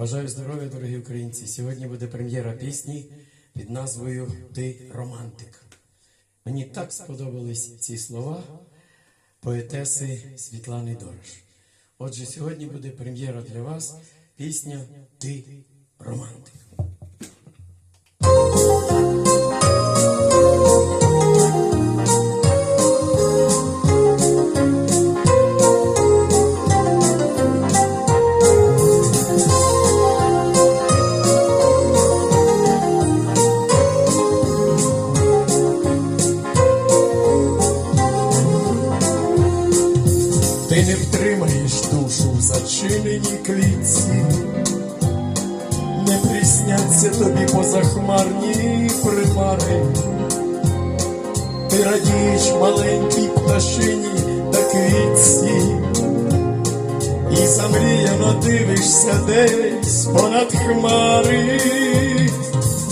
Бажаю здоров'я, дорогі українці. Сьогодні буде прем'єра пісні під назвою Ти романтик. Мені так сподобались ці слова поетеси Світлани Дорож. Отже, сьогодні буде прем'єра для вас пісня Ти романтик. Ти не втримаєш душу в зачиненій клітці, не присняться тобі позахмарні примари, ти радієш маленькій пташині та квітці, і замріяно дивишся десь понад хмари,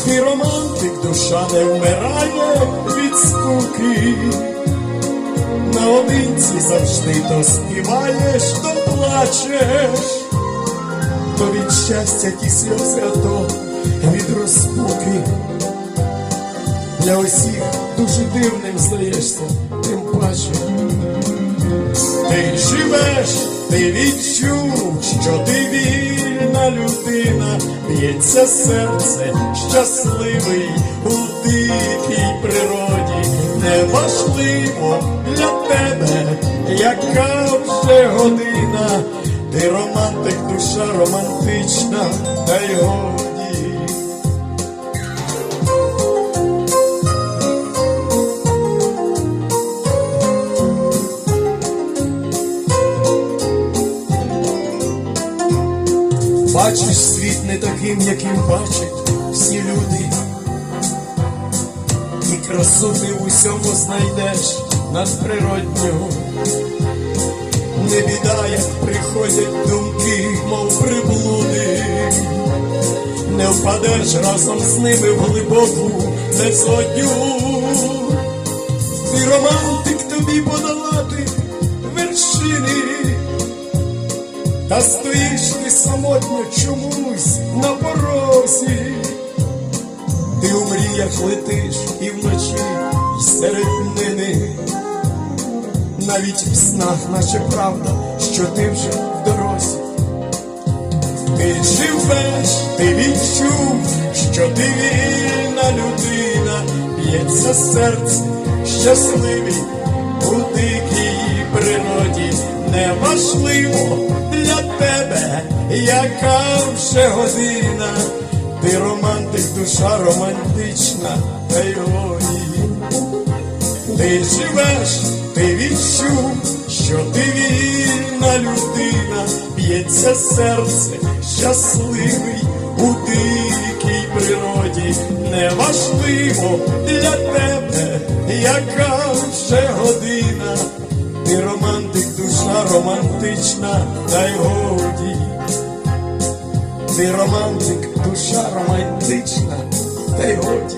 ти романтик, душа не вмирає від скуки наодинці завжди то співаєш, то плачеш, то від щастя ті сльози, а то від розпуки. Для усіх дуже дивним здаєшся, тим паче. Ти живеш, ти відчув, що ти вільна людина, б'ється серце щасливий у дикій природі. Неважливо для тебе, яка вже година, ти романтик, душа романтична, та й годі. Бачиш світ не таким, яким бачать всі люди. Красу ти в усьому знайдеш надприродню. Не біда, як приходять думки, мов приблуди. Не впадеш разом з ними в глибоку безодню. Ти романтик тобі подолати вершини. Та стоїш ти самотньо чомусь на порозі, мріях летиш і вночі, і серед днини, навіть в снах, наче правда, що ти вже в дорозі. Ти живеш, ти відчув, що ти вільна людина, б'ється серце щасливий у дикій природі. Неважливо для тебе, яка вже година, душа романтична, та годі. Ти живеш, ти відчув, що ти вільна людина, б'ється серце щасливий у дикій природі. Неважливо для тебе, яка вже година, ти романтик, душа романтична, та й. Ти романтик, душа романтична, та й годі.